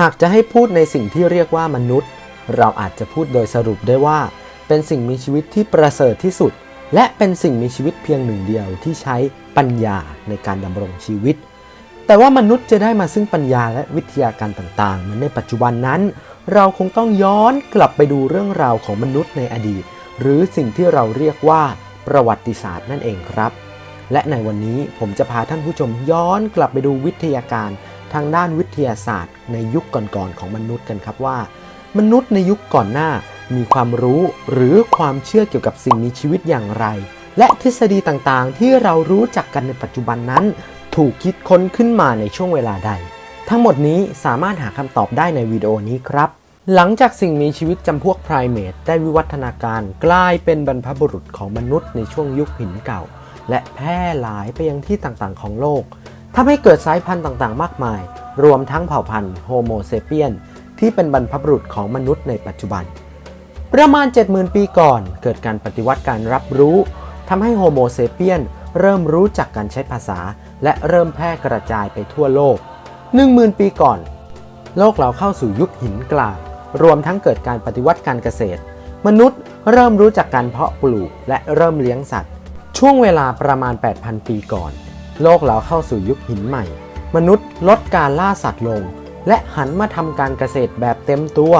หากจะให้พูดในสิ่งที่เรียกว่ามนุษย์ เราอาจจะพูดโดยสรุปได้ว่า เป็นสิ่งมีชีวิตที่ประเสริฐที่สุด และเป็นสิ่งมีชีวิตเพียงหนึ่งเดียวที่ใช้ปัญญาในการดำรงชีวิต แต่ว่ามนุษย์จะได้มาซึ่งปัญญาและวิทยาการต่างๆมือนในปัจจุบันนั้น เราคงต้องย้อนกลับไปดูเรื่องราวของมนุษย์ในอดีต หรือสิ่งที่เราเรียกว่าประวัติศาสตร์นั่นเองครับ และในวันนี้ผมจะพาท่านผู้ชมย้อนกลับไปดูวิทยาการ ทางด้านวิทยาศาสตร์ ในยุคก่อนๆของมนุษย์กันครับว่า มนุษย์ในยุคก่อนหน้ามีความรู้หรือความเชื่อเกี่ยวกับสิ่งมีชีวิตอย่างไร และทฤษฎีต่างๆ ที่เรารู้จักกันในปัจจุบันนั้น ถูกคิดค้นขึ้นมาในช่วงเวลาใด ทั้งหมดนี้สามารถหาคำตอบได้ในวิดีโอนี้ครับ หลังจากสิ่งมีชีวิตจำพวกไพรเมตได้วิวัฒนาการกลายเป็นบรรพบุรุษของมนุษย์ในช่วงยุคหินเก่า และแพร่หลายไปยังที่ต่างๆ ของโลก ทำให้เกิดสายพันธุ์ต่างๆ มากมาย รวมทั้งเผ่าพันธุ์โฮโมเซเปียนที่เป็นบรรพบุรุษของมนุษย์ในปัจจุบัน ประมาณ 70,000 ปีก่อน เกิดการปฏิวัติการรับรู้ทำให้โฮโมเซเปียนเริ่มรู้จักการใช้ภาษา และเริ่มแพร่กระจายไปทั่วโลก 10,000 ปีก่อน โลกเราเข้าสู่ยุคหินกลาง รวมทั้งเกิดการปฏิวัติการเกษตร มนุษย์เริ่มรู้จักการเพาะปลูกและเริ่มเลี้ยงสัตว์ ช่วงเวลาประมาณ 8,000 ปีก่อน โลกเราเข้าสู่ยุคหินใหม่ มนุษย์ลดการล่าสัตว์ลง และหันมาทำการเกษตรแบบเต็มตัว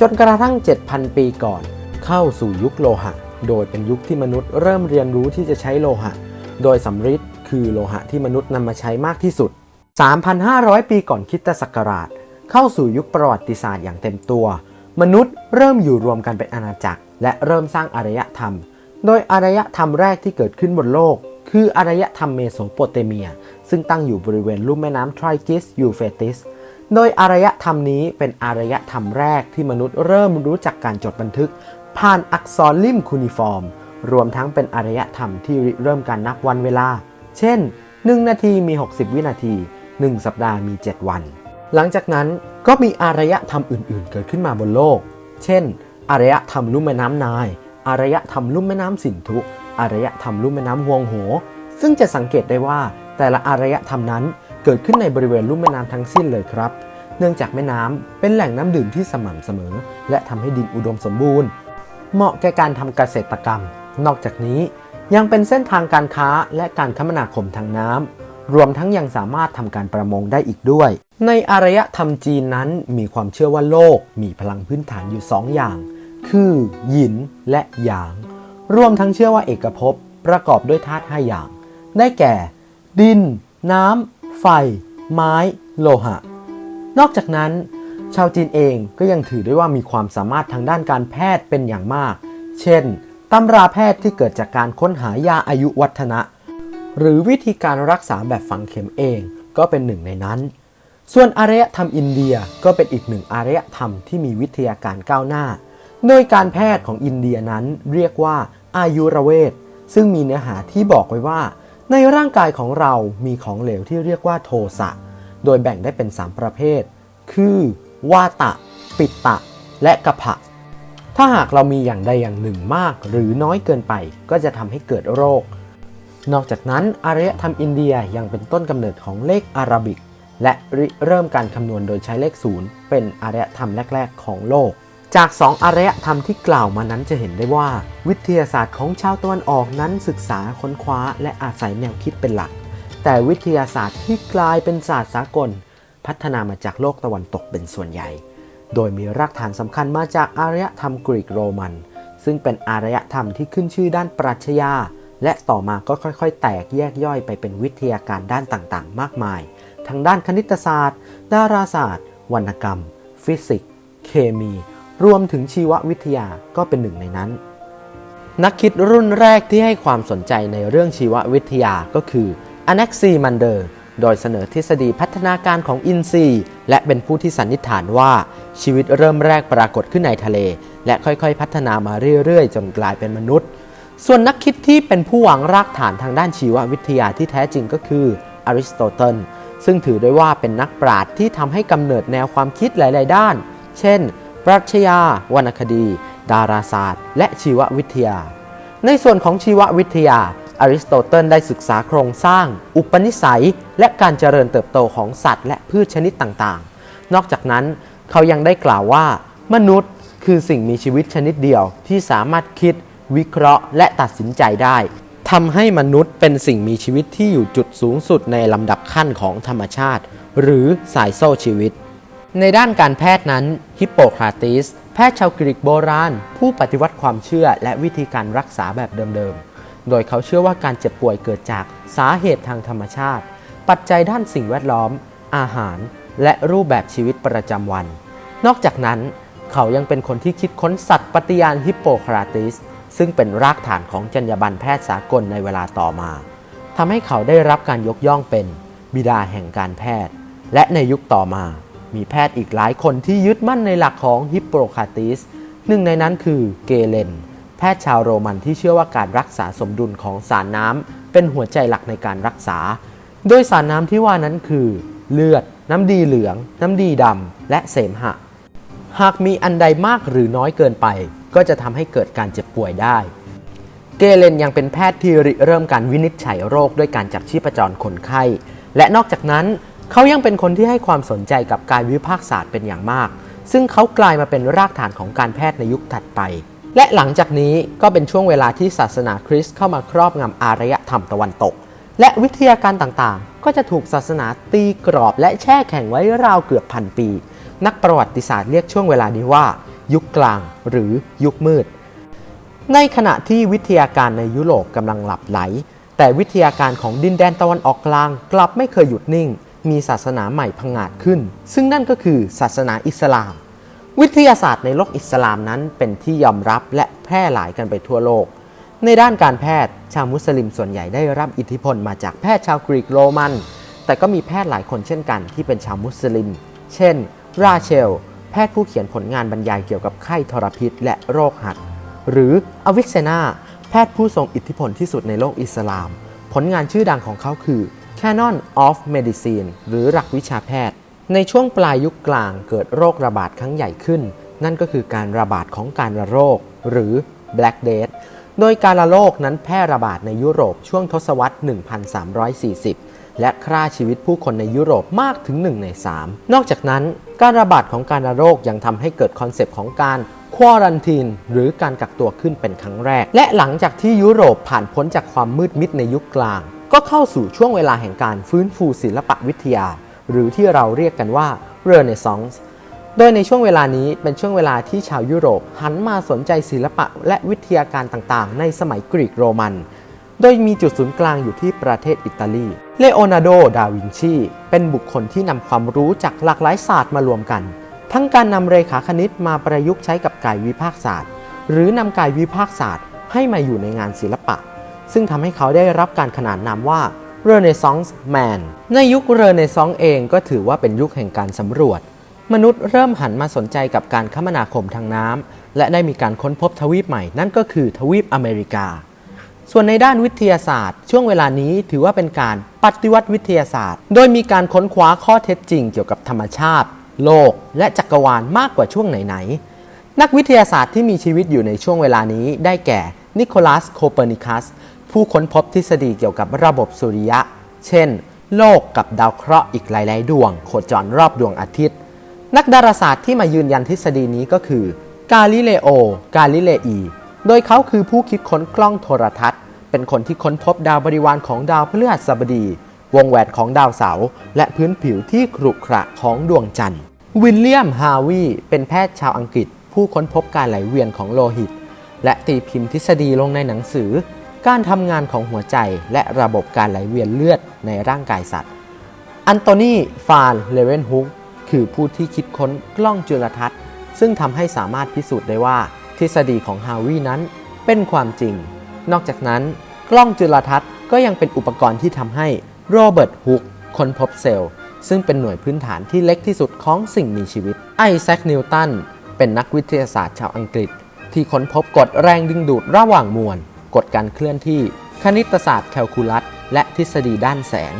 จนกระทั่ง 7,000 ปีก่อน เข้าสู่ยุคโลหะ โดยเป็นยุคที่มนุษย์เริ่มเรียนรู้ที่จะใช้โลหะ โดยสำริดคือโลหะที่มนุษย์นำมาใช้มากที่สุด 3,500 ปีก่อนคริสตศักราช เข้าสู่ยุคประวัติศาสตร์อย่างเต็มตัว มนุษย์เริ่มอยู่รวมกันเป็นอาณาจักร และเริ่มสร้างอารยธรรม โดยอารยธรรมแรกที่เกิดขึ้นบนโลก คืออารยธรรมเมโสโปเตเมีย ซึ่งตั้งอยู่บริเวณลุ่มแม่น้ำไทรกิสยูเฟติส โดยอารยธรรมนี้เป็นอารยธรรมแรกที่มนุษย์เริ่มรู้จักการจดบันทึก ผ่านอักษรริมคูนิฟอร์ม รวมทั้งเป็นอารยธรรมที่เริ่มการนับวันเวลา เช่น 1 นาทีมี 60 วินาที 1 สัปดาห์มี 7 วัน หลังจากนั้นก็มีอารยธรรมอื่น ๆ เกิดขึ้นมาบนโลก เช่น อารยธรรมลุ่มแม่น้ำนาย อารยธรรมลุ่มแม่น้ำสินธุ อารยธรรมลุ่มแม่น้ำฮวงโห ซึ่งจะสังเกตได้ว่าแต่ละอารยธรรมนั้นเกิดขึ้นในบริเวณลุ่มแม่น้ำทั้งสิ้นเลยครับ เนื่องจากแม่น้ำเป็นแหล่งน้ำดื่มที่สม่ำเสมอ และทำให้ดินอุดมสมบูรณ์ เหมาะแก่การทำเกษตรกรรม นอกจากนี้ยังเป็นเส้นทางการค้าและการคมนาคมทางน้ำรวมทั้งยังสามารถทำการประมงได้อีกด้วย ในอารยธรรมจีนนั้นมีความเชื่อว่าโลกมีพลังพื้นฐานอยู่ 2อย่าง คือหยินและหยาง รวมทั้งเชื่อว่าเอกภพประกอบด้วยธาตุ5อย่าง ได้แก่ ดิน น้ำ ไฟ ไม้ โลหะ นอกจากนั้น ชาวจีนเองก็ยังถือได้ว่ามีความสามารถทางด้านการแพทย์เป็นอย่างมาก เช่นตำราแพทย์ที่เกิดจากการค้นหายาอายุวัฒนะ หรือวิธีการรักษาแบบฝังเข็มเองก็เป็นหนึ่งในนั้น ส่วนอารยธรรมอินเดียก็เป็นอีกหนึ่งอารยธรรมที่มีวิทยาการก้าวหน้า โดยการแพทย์ของอินเดียนั้นเรียกว่า อายุรเวทซึ่งมีเนื้อหาที่บอกไว้ว่า ในร่างกายของเรามีของเหลวที่เรียกว่าโทสะ โดยแบ่งได้เป็น 3 ประเภท คือวาตะ ปิตะ และกะผะถ้าหากเรามีอย่างใดอย่างหนึ่งมาก หรือน้อยเกินไปก็จะทำให้เกิดโรค นอกจากนั้นอารยธรรมอินเดียยังเป็นต้นกำเนิดของเลขอาราบิก และริเริ่มการคำนวณโดยใช้เลขศูนย์เป็นอารยธรรมแรก ๆ ของโลก จากสองอารยธรรมที่กล่าวมานั้นจะเห็นได้ว่า วิทยาศาสตร์ของชาวตะวันออกนั้นศึกษาค้นคว้าและอาศัยแนวคิดเป็นหลัก แต่วิทยาศาสตร์ที่กลายเป็นศาสตร์สากล พัฒนามาจากโลกตะวันตกเป็นส่วนใหญ่ โดยมีรากฐานสำคัญมาจากอารยธรรมกรีกโรมัน ซึ่งเป็นอารยธรรมที่ขึ้นชื่อด้านปรัชญาและต่อมาก็ค่อย ๆ แตกแยกย่อยไปเป็นวิทยาการด้านต่างๆ มากมาย ทั้งด้านคณิตศาสตร์ ดาราศาสตร์ วรรณกรรม ฟิสิกส์ เคมี รวมถึงชีววิทยาก็เป็นหนึ่งในนั้น นักคิดรุ่นแรกที่ให้ความสนใจในเรื่องชีววิทยาก็คืออ n น x ซีมันเดอร์โดยเสนอทฤษฎีพัฒนาการของอินทรีย์ และเป็นผู้ที่สันนิษฐานว่าชีวิตเริ่มแรกปรากฏขึ้นในทะเล และค่อยๆ พัฒนามาเรื่อยๆ จนกลายเป็นมนุษย์ ส่วนนักคิดที่เป็นผู้วางรากฐานทางด้านชีววิทยาที่แท้จริงก็คืออริสโตเติลซึ่งถือได้ว่าเป็นนักปราชญ์ที่ทำให้กำเนิดแนวความคิดหลาย ๆ ด้าน เช่น ปรัชญาวรรณคดี ดาราศาสตร์ และชีววิทยา ในส่วนของชีววิทยา อริสโตเติลได้ศึกษาโครงสร้าง อุปนิสัย และการเจริญเติบโตของสัตว์ และพืชชนิดต่างๆ นอกจากนั้นเขายังได้กล่าวว่า มนุษย์คือสิ่งมีชีวิตชนิดเดียวที่สามารถคิด วิเคราะห์ และตัดสินใจได้ทำให้มนุษย์เป็นสิ่งมีชีวิตที่อยู่จุดสูงสุดในลำดับขั้นของธรรมชาติ หรือสายโซ่ชีวิต ในด้านการแพทย์นั้นฮิปโปคราติสแพทย์ชาวกรีกโบราณ ผู้ปฏิวัติความเชื่อและวิธีการรักษาแบบเดิมๆ โดยเขาเชื่อว่าการเจ็บป่วยเกิดจากสาเหตุทางธรรมชาติ ปัจจัยด้านสิ่งแวดล้อม อาหาร และรูปแบบชีวิตประจำวัน นอกจากนั้น เขายังเป็นคนที่คิดค้นสัตว์ปฏิญาณฮิปโปคราติสซึ่งเป็นรากฐานของจรรยาบรรณแพทย์สากลในเวลาต่อมาทำให้เขาได้รับการยกย่องเป็นบิดาแห่งการแพทย์ และในยุคต่อมา มีแพทย์อีกหลายคนที่ยึดมั่นในหลักของฮิปโปคราติสหนึ่งในนั้นคือเกเลน แพทย์ชาวโรมันที่เชื่อว่าการรักษาสมดุลของสารน้ำเป็นหัวใจหลักในการรักษา โดยสารน้ำที่ว่านั้นคือ เลือด น้ำดีเหลือง น้ำดีดำและเสมหะ หากมีอันใดมากหรือน้อยเกินไป ก็จะทำให้เกิดการเจ็บป่วยได้ เกเลนยังเป็นแพทย์ที่ริเริ่มการวินิจฉัยโรคด้วยการจับชีพจรคนไข้ และนอกจากนั้น เขายังเป็นคนที่ให้ความสนใจกับการวิพากษ์ศาสตร์เป็นอย่างมาก ซึ่งเขากลายมาเป็นรากฐานของการแพทย์ในยุคถัดไป และหลังจากนี้ก็เป็นช่วงเวลาที่ศาสนาคริสต์เข้ามาครอบงำอารยธรรมตะวันตก และวิทยาการต่างๆ ก็จะถูกศาสนาตีกรอบและแช่แข็งไว้ราวเกือบพันปี นักประวัติศาสตร์เรียกช่วงเวลานี้ว่า ยุคกลางหรือยุคมืด ในขณะที่วิทยาการในยุโรปกำลังหลับไหล แต่วิทยาการของดินแดนตะวันออกกลางกลับไม่เคยหยุดนิ่ง มีศาสนาใหม่พังาดขึ้น ซึ่งนั่นก็คือศาสนาอิสลาม วิทยาศาสตร์ในโลกอิสลามนั้นเป็นที่ยอมรับและแพร่หลายกันไปทั่วโลก ในด้านการแพทย์ชาวมุสลิมส่วนใหญ่ได้รับอิทธิพลมาจากแพทย์ชาวกรีกโรมัน แต่ก็มีแพทย์หลายคนเช่นกันที่เป็นชาวมุสลิม เช่น ราเชล แพทย์ผู้เขียนผลงานบรรยายเกี่ยวกับไข้ทรพิษ และโรคหัด หรืออวิเซนาแพทย์ผู้ทรงอิทธิพลที่สุดในโลกอิสลาม ผลงานชื่อดังของเขาคือ Canon of Medicine หรือหลักวิชาแพทย์ ในช่วงปลายยุคกลางเกิดโรคระบาดครั้งใหญ่ขึ้น นั่นก็คือการระบาดของการระโรค หรือ Black Death โดยการระโรคนั้นแพร่ระบาดในยุโรปช่วงทศวรรษ 1340 และฆ่าชีวิตผู้คนในยุโรปมากถึง 1 ใน 3 นอกจากนั้นการระบาดของการระโรคยังทำให้เกิดคอนเซปต์ของการควอรันทีนหรือการกักตัวขึ้นเป็นครั้งแรก และหลังจากที่ยุโรปผ่านพ้นจากความมืดมิดในยุคกลาง ก็เข้าสู่ช่วงเวลาแห่งการฟื้นฟูศิลปะวิทยา หรือที่เราเรียกกันว่าเรเนซองส์โดยในช่วงเวลานี้เป็นช่วงเวลาที่ชาวยุโรปหันมาสนใจศิลปะและวิทยาการต่างๆ ในสมัยกรีกโรมัน โดยมีจุดศูนย์กลางอยู่ที่ประเทศอิตาลี เลโอนาร์โด ดาวินชี เป็นบุคคลที่นำความรู้จากหลากหลายศาสตร์มารวมกัน ทั้งการนำเรขาคณิตมาประยุกต์ใช้กับกายวิภาคศาสตร์ หรือนำกายวิภาคศาสตร์ให้มาอยู่ในงานศิลปะ ซึ่งทำให้เขาได้รับการขนานนามว่า Renaissance Man ในยุคเรเนซองส์เองก็ถือว่าเป็นยุคแห่งการสำรวจ มนุษย์เริ่มหันมาสนใจกับการคมนาคมทางน้ำและได้มีการค้นพบทวีปใหม่ นั่นก็คือทวีปอเมริกา ส่วนในด้านวิทยาศาสตร์ ช่วงเวลานี้ถือว่าเป็นการปฏิวัติวิทยาศาสตร์ โดยมีการค้นคว้าข้อเท็จจริงเกี่ยวกับธรรมชาติ โลก และจักรวาลมากกว่าช่วงไหนๆนักวิทยาศาสตร์ที่มีชีวิตอยู่ในช่วงเวลานี้ได้แก่นิโคลัสโคเปอร์นิคัส ผู้ค้นพบทฤษฎีเกี่ยวกับระบบสุริยะ เช่น โลกกับดาวเคราะห์อีกหลาย ๆ ดวง โคจรรอบดวงอาทิตย์ นักดาราศาสตร์ที่มายืนยันทฤษฎีนี้ก็คือกาลิเลโอกาลิเลอี โดยเขาคือผู้คิดค้นกล้องโทรทัศน์ เป็นคนที่ค้นพบดาวบริวารของดาวพฤหัสบดี วงแหวนของดาวเสาร์และพื้นผิวที่ขรุขระของดวงจันทร์ วิลเลียม ฮาวีเป็นแพทย์ชาวอังกฤษ ผู้ค้นพบการไหลเวียนของโลหิต และตีพิมพ์ทฤษฎีลงในหนังสือ การทำงานของหัวใจและระบบการไหลเวียนเลือดในร่างกายสัตว์ อันโตนีฟานเลเวนฮุกคือผู้ที่คิดค้นกล้องจุลทรรศน์ ซึ่งทำให้สามารถพิสูจน์ได้ว่า ทฤษฎีของฮาวีนั้นเป็นความจริง นอกจากนั้นกล้องจุลทรรศน์ก็ยังเป็นอุปกรณ์ที่ทำให้โรเบิร์ตฮุกค้นพบเซลล์ ซึ่งเป็นหน่วยพื้นฐานที่เล็กที่สุดของสิ่งมีชีวิต ไอแซค นิวตัน เป็นนักวิทยาศาสตร์ชาวอังกฤษ ที่ค้นพบกฎแรงดึงดูดระหว่างมวล กฎการเคลื่อนที่ คณิตศาสตร์แคลคูลัส และทฤษฎีด้านแสง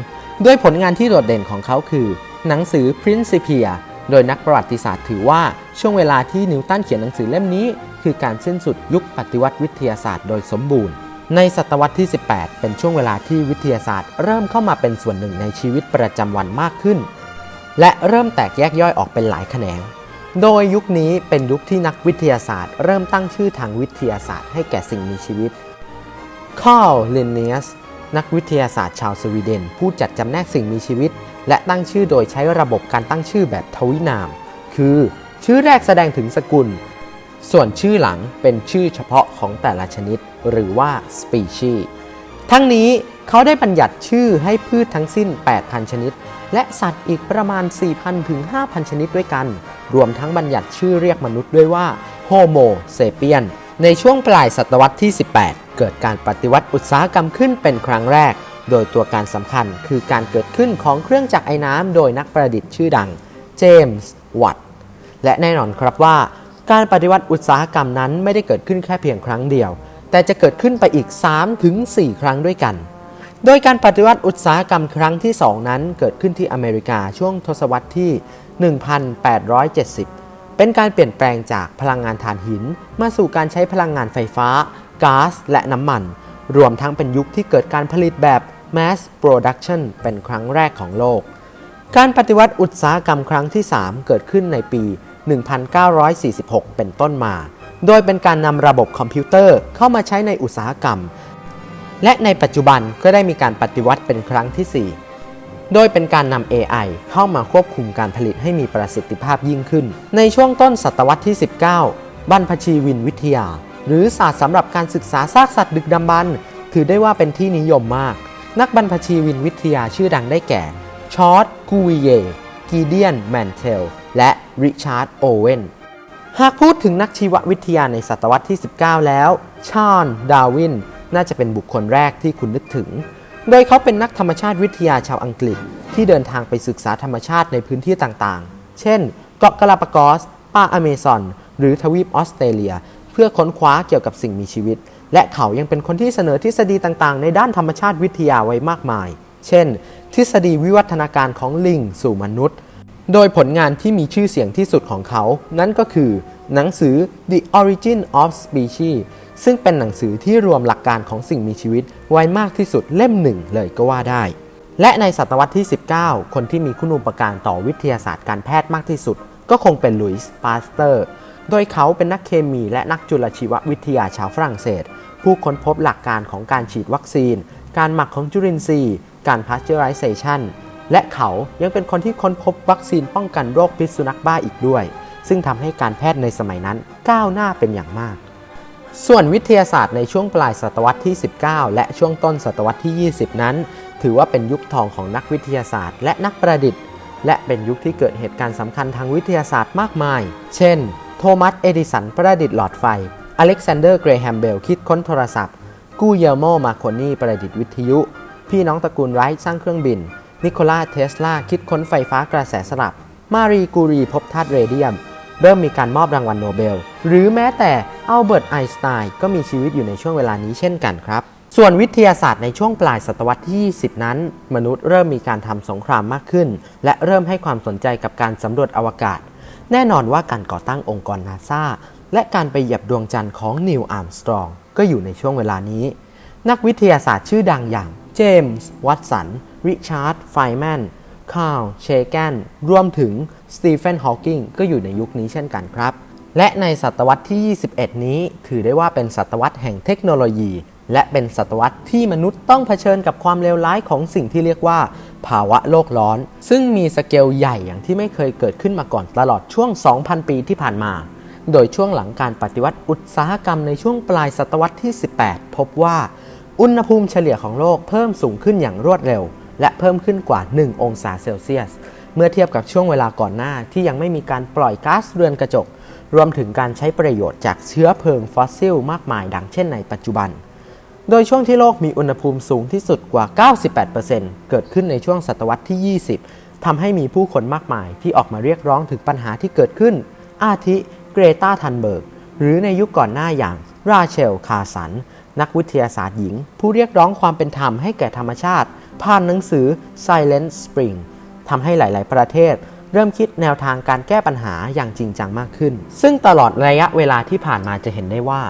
ด้วยผลงานที่โดดเด่นของเขาคือ หนังสือ Principia โดยนักประวัติศาสตร์ถือว่าช่วงเวลาที่นิวตันเขียนหนังสือเล่มนี้ คือการสิ้นสุดยุคปฏิวัติวิทยาศาสตร์โดยสมบูรณ์ ในศตวรรษที่ 18 เป็นช่วงเวลาที่วิทยาศาสตร์ เริ่มเข้ามาเป็นส่วนหนึ่งในชีวิตประจำวันมากขึ้น และเริ่มแตกแยกย่อยออกเป็นหลายแขนง โดยยุคนี้เป็นยุคที่นักวิทยาศาสตร์ เริ่มตั้งชื่อทางวิทยาศาสตร์ให้แก่สิ่งมีชีวิต คาร์ลลินเนียสนักวิทยาศาสตร์ชาวสวีเดน ผู้จัดจำแนกสิ่งมีชีวิต และตั้งชื่อโดยใช้ระบบการตั้งชื่อแบบทวินาม คือ ชื่อแรกแสดงถึงสกุล ส่วนชื่อหลังเป็นชื่อเฉพาะของแต่ละชนิด หรือว่า species ทั้งนี้เขาได้บัญญัติชื่อให้พืชทั้งสิ้น 8,000 ชนิด และสัตว์อีกประมาณ 4,000 ถึง 5,000 ชนิดด้วยกัน รวมทั้งบัญญัติชื่อเรียกมนุษย์ด้วยว่า Homo sapien ในช่วงปลายศตวรรษที่ 18 เกิดการปฏิวัติอุตสาหกรรมขึ้นเป็นครั้งแรก โดยตัวการสำคัญคือการเกิดขึ้นของเครื่องจักรไอ้น้ำโดยนักประดิษฐ์ชื่อดัง เจมส์ วัตต์ และแน่นอนครับว่า การปฏิวัติอุตสาหกรรมนั้นไม่ได้เกิดขึ้นแค่เพียงครั้งเดียว แต่จะเกิดขึ้นไปอีก 3-4 ครั้งด้วยกัน โดยการปฏิวัติอุตสาหกรรมครั้งที่ 2 นั้นเกิดขึ้นที่อเมริกาช่วงทศวรรษที่ 1870 เป็นการเปลี่ยนแปลงจากพลังงานถ่านหิน มาสู่การใช้พลังงานไฟฟ้าก๊าซและน้ำมัน รวมทั้งเป็นยุคที่เกิดการผลิตแบบ mass production เป็นครั้งแรกของโลก การปฏิวัติอุตสาหกรรมครั้งที่ 3 เกิดขึ้นในปี 1946 เป็นต้นมา โดยเป็นการนำระบบคอมพิวเตอร์เข้ามาใช้ในอุตสาหกรรม และในปัจจุบันก็ได้มีการปฏิวัติเป็นครั้งที่ 4 โดยเป็นการนำ AI เข้ามาควบคุมการผลิตให้มีประสิทธิภาพยิ่งขึ้น ในช่วงต้นศตวรรษที่ 19 บรรพชีวินวิทยา หรือศาสตร์สำหรับการศึกษาซากสัตว์ดึกดำบรรพ์ถือได้ว่าเป็นที่นิยมมาก นักบรรพชีวินวิทยาชื่อดังได้แก่ ชอตกูวิเย กีเดียน แมนเทล และริชาร์ด โอเวนหากพูดถึงนักชีววิทยาในศตวรรษที่ 19 แล้ว ชาญดาวิน น่าจะเป็นบุคคลแรกที่คุณนึกถึง โดยเขาเป็นนักธรรมชาติวิทยาชาวอังกฤษ ที่เดินทางไปศึกษาธรรมชาติในพื้นที่ต่างๆ เช่น เกาะกาลาปากอส ป่าอเมซอน หรือทวีปออสเตรเลีย เพื่อค้นคว้าเกี่ยวกับสิ่งมีชีวิต และเขายังเป็นคนที่เสนอทฤษฎีต่างๆ ในด้านธรรมชาติวิทยาไว้มากมาย เช่น ทฤษฎีวิวัฒนาการของลิงสู่มนุษย์ โดยผลงานที่มีชื่อเสียงที่สุดของเขา นั่นก็คือ หนังสือ The Origin of Species ซึ่งเป็นหนังสือที่รวมหลักการของสิ่งมีชีวิตไว้มากที่สุดเล่มหนึ่งเลยก็ว่าได้ และในศตวรรษที่ 19 คนที่มีคุณูปการต่อวิทยาศาสตร์การแพทย์มากที่สุด ก็คงเป็นลุยส์ปาสเตอร์ โดยเขาเป็นนักเคมีและนักจุลชีววิทยาชาวฝรั่งเศส ผู้ค้นพบหลักการของการฉีดวัคซีน การหมักของจุลินทรีย์ การ pasteurization และเขายังเป็นคนที่ค้นพบวัคซีนป้องกันโรคพิษสุนัขบ้าอีกด้วย ซึ่งทำให้การแพทย์ในสมัยนั้นก้าวหน้าเป็นอย่างมาก ส่วนวิทยาศาสตร์ในช่วงปลายศตวรรษที่ 19 และช่วงต้นศตวรรษที่ 20 นั้น ถือว่าเป็นยุคทองของนักวิทยาศาสตร์ และนักประดิษฐ์ และเป็นยุคที่เกิดเหตุการณ์สำคัญทางวิทยาศาสตร์มากมาย เช่น โทมัส เอดิสัน ประดิษฐ์หลอดไฟ อเล็กซานเดอร์ เกรแฮมเบล คิดค้นโทรศัพท์ กูเยลโม มาโคนีประดิษฐ์วิทยุ พี่น้องตระกูลไรท์สร้างเครื่องบิน นิโคลา เทสลา คิดค้นไฟฟ้ากระแสสลับ มารีกูรี พบธาตุเรเดียม เริ่มมีการมอบรางวัลโนเบล หรือแม้แต่อัลเบิร์ตไอน์สไตน์ก็มีชีวิตอยู่ในช่วงเวลานี้เช่นกันครับ ส่วนวิทยาศาสตร์ในช่วงปลายศตวรรษที่ 20 นั้น มนุษย์เริ่มมีการทำสงครามมากขึ้น และเริ่มให้ความสนใจกับการสำรวจอวกาศ แน่นอนว่าการก่อตั้งองค์กรนาซาและการไปเหยียบดวงจันทร์ของนิวอาร์มสตรองก็อยู่ในช่วงเวลานี้ นักวิทยาศาสตร์ชื่อดังอย่างเจมส์วัตสันริชาร์ดไฟแมน คาร์ลเชแกนรวมถึงสตีเฟนฮอว์กิงก็อยู่ในยุคนี้เช่นกันครับ และในศตวรรษที่ 21 นี้ ถือได้ว่าเป็นศตวรรษแห่งเทคโนโลยี และเป็นศตวรรษที่มนุษย์ต้องเผชิญกับความเลวร้ายของสิ่งที่เรียกว่า ภาวะโลกร้อน ซึ่งมีสเกลใหญ่อย่างที่ไม่เคยเกิดขึ้นมาก่อนตลอดช่วง 2,000 ปีที่ผ่านมาโดยช่วงหลังการปฏิวัติอุตสาหกรรมในช่วงปลายศตวรรษที่ 18 พบว่า อุณหภูมิเฉลี่ยของโลกเพิ่มสูงขึ้นอย่างรวดเร็ว และเพิ่มขึ้นกว่า 1 องศาเซลเซียส เมื่อเทียบกับช่วงเวลาก่อนหน้าที่ยังไม่มีการปล่อยก๊าซเรือนกระจก รวมถึงการใช้ประโยชน์จากเชื้อเพลิงฟอสซิลมากมายดังเช่นในปัจจุบัน โดยช่วงที่โลกมีอุณหภูมิสูงที่สุดกว่า 98%เกิดขึ้นในช่วงศตวรรษที่ 20ทำให้มีผู้คนมากมายที่ออกมาเรียกร้องถึงปัญหาที่เกิดขึ้น อาทิเกรตาทันเบิร์ก หรือในยุคก่อนหน้าอย่างราเชล คาสัน นักวิทยาศาสตร์หญิง ผู้เรียกร้องความเป็นธรรมให้แก่ธรรมชาติ ผ่านหนังสือ Silent Spring ทำให้หลาย ๆ ประเทศ เริ่มคิดแนวทางการแก้ปัญหาอย่างจริงจังมากขึ้น ซึ่งตลอดระยะเวลาที่ผ่านมาจะเห็นได้ว่า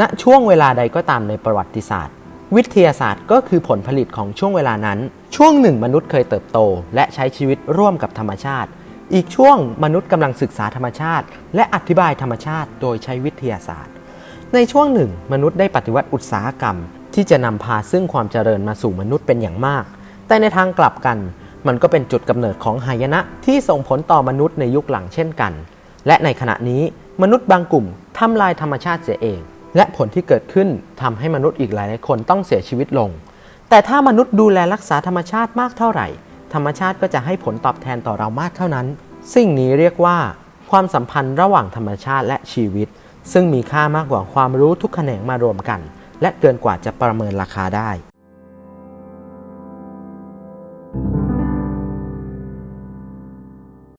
ณช่วงเวลาใดก็ตามในประวัติศาสตร์ วิทยาศาสตร์ก็คือผลผลิตของช่วงเวลานั้น ช่วงหนึ่งมนุษย์เคยเติบโต และใช้ชีวิตร่วมกับธรรมชาติ อีกช่วงมนุษย์กำลังศึกษาธรรมชาติ และอธิบายธรรมชาติ โดยใช้วิทยาศาสตร์ ในช่วงหนึ่ง มนุษย์ได้ปฏิวัติอุตสาหกรรม ที่จะนำพาซึ่งความเจริญมาสู่มนุษย์เป็นอย่างมาก แต่ในทางกลับกัน มันก็เป็นจุดกำเนิดของหายนะที่ส่งผลต่อมนุษย์ในยุคหลังเช่นกัน และในขณะนี้มนุษย์บางกลุ่มทำลายธรรมชาติเสียเอง และผลที่เกิดขึ้นทำให้มนุษย์อีกหลายๆคนต้องเสียชีวิตลง แต่ถ้ามนุษย์ดูแลรักษาธรรมชาติมากเท่าไหร่ ธรรมชาติก็จะให้ผลตอบแทนต่อเรามากเท่านั้น สิ่งนี้เรียกว่า ความสัมพันธ์ระหว่างธรรมชาติและชีวิต ซึ่งมีค่ามากกว่าความรู้ทุกแขนงมารวมกัน และเกินกว่าจะประเมินราคาได้